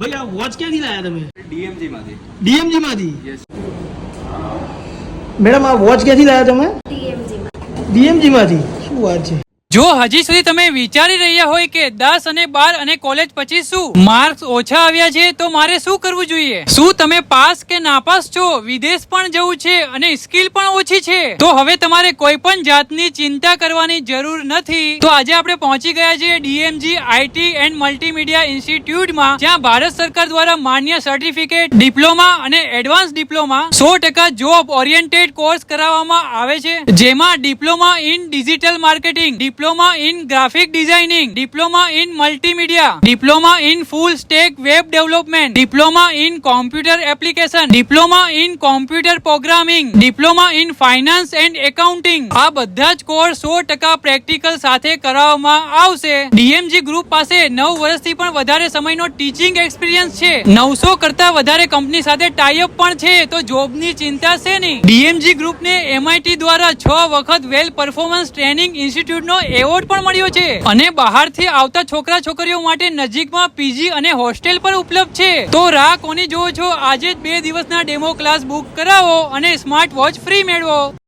ભાઈ આ વોચ ક્યાંથી લાયા તમે? ડીએમજી માંથી. ડીએમજી માંથી? યસ મેડમ આ વોચ ક્યાંથી લાયા તમે? ડીએમજી માંથી? શું વાત છે? જો હજી સુધી તમે વિચારી રહ્યા હોય કે દસ અને બાર અને કોલેજ પછી શું? માર્ક્સ ઓછા આવ્યા છે તો મારે શું કરવું જોઈએ? શું તમે પાસ કે નાપાસ છો? વિદેશ પણ જવું છે અને સ્કિલ પણ ઓછી છે. તો હવે તમારે કોઈ પણ જાતની ચિંતા કરવાની જરૂર નથી. તો આજે આપણે પહોંચી ગયા છીએ ડીએમજી, આઈટી એન્ડ મલ્ટીમીડિયા ઇન્સ્ટિટ્યૂટમાં, જ્યાં ભારત સરકાર દ્વારા માન્ય સર્ટિફિકેટ, ડિપ્લોમા અને એડવાન્સ ડિપ્લોમા સો ટકા જોબ ઓરિએન્ટેડ કોર્સ કરાવવામાં આવે છે. જેમાં diploma in digital marketing diploma in graphic designing diploma in multimedia diploma in full stack web development diploma in computer application diploma in computer programming diploma in finance and accounting આ બધા જ course સો ટકા practical સાથે કરાવવામાં આવશે. ડીએમજી group પાસે નવ વર્ષથી પણ વધારે સમયનો ટીચિંગ એક્સપિરિયન્સ છે. નવસો કરતા વધારે કંપની સાથે ટાઈઅપ પણ છે. તો જોબની ચિંતા છે નહીં. ડીએમજી ગ્રુપને એમઆઈટી દ્વારા છ વખત વેલ પરફોર્મન્સ ટ્રેનિંગ ઇન્સ્ટિટ્યૂટનો એવોર્ડ પણ મળ્યો છે. અને બહારથી આવતા છોકરા છોકરીઓ માટે નજીકમાં પીજી અને હોસ્ટેલ પણ ઉપલબ્ધ છે. તો રાહ કોની જોવો છો? આજે જ બે દિવસના ડેમો ક્લાસ બુક કરાવો અને સ્માર્ટ વોચ ફ્રી મેળવો.